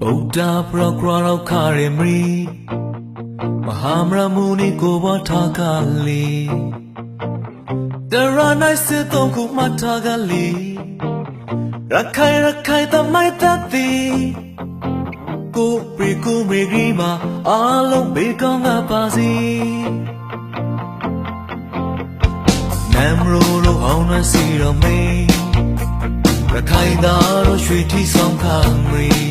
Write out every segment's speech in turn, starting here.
Buddha Prokra Kare Mri Mahamra Muni Goba Takali Dara Siton Kumatagali Rakai Rakai Tamai Tati Ko Pri Ku Mri Ma Along Bekanga Pasi Namro Lo Hauna Siro Mei ရခိုင်သားတို့ရွှေထီဆောင်ခံမရီရခိုင်မှာ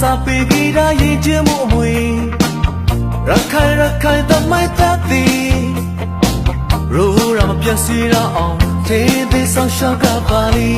စာပေကြီးတာရင်ကျမှုအမွေရခိုင်ရခိုင်သမိုင်းသက်သည်ရိုးရမပြတ်စီရအောင်ထေးသေးဆောင်ရှောက်ကပါလီ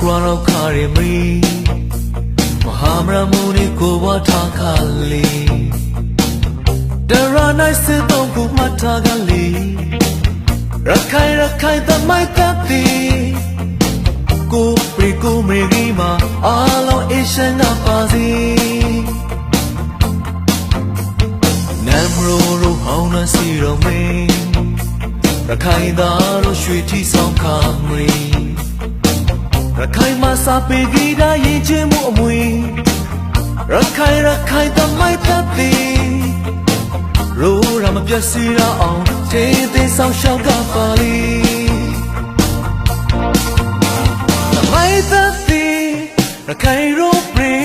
Buddha Prokra Kare Mri Mahamra Muni Goba Takali Dara Nai Siton Kumatagali Rakai Rakai Tamai Tati Ko Pri Ko Mri Ma Alo Ishan Apazi Namro Ro Hauna Siro Me ရခိုင်သားတို့ရွှေထီဆောင်ခါမရီ ရခိုင်မှာစာပေကြီးတာရင်ချင်းမှုအမွေရခိုင်ရခိုင်သမိုင်းသက်သည်ရိုးရမပြတ်စီရအောင်တေးသေးဆောင်ရှောက်ကပါလီသမိုင်းသက်သည်ရခိုင်ရိုးပရီ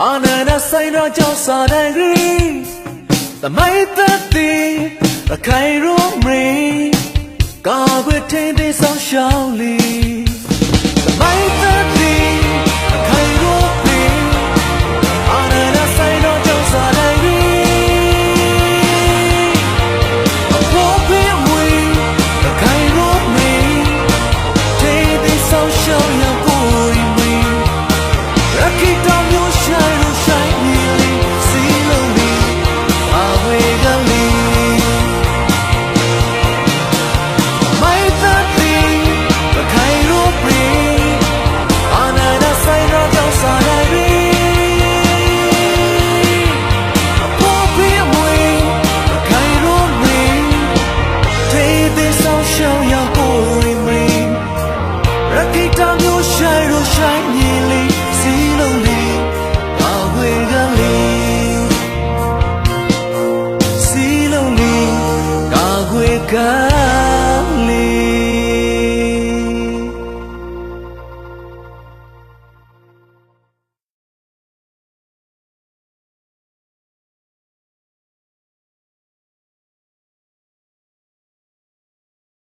အာနန္ဒဆိုင်တော်ကြောင့်စာတိုင်းဂရီ The might that thee the Cairo ring God will take this on surely The God.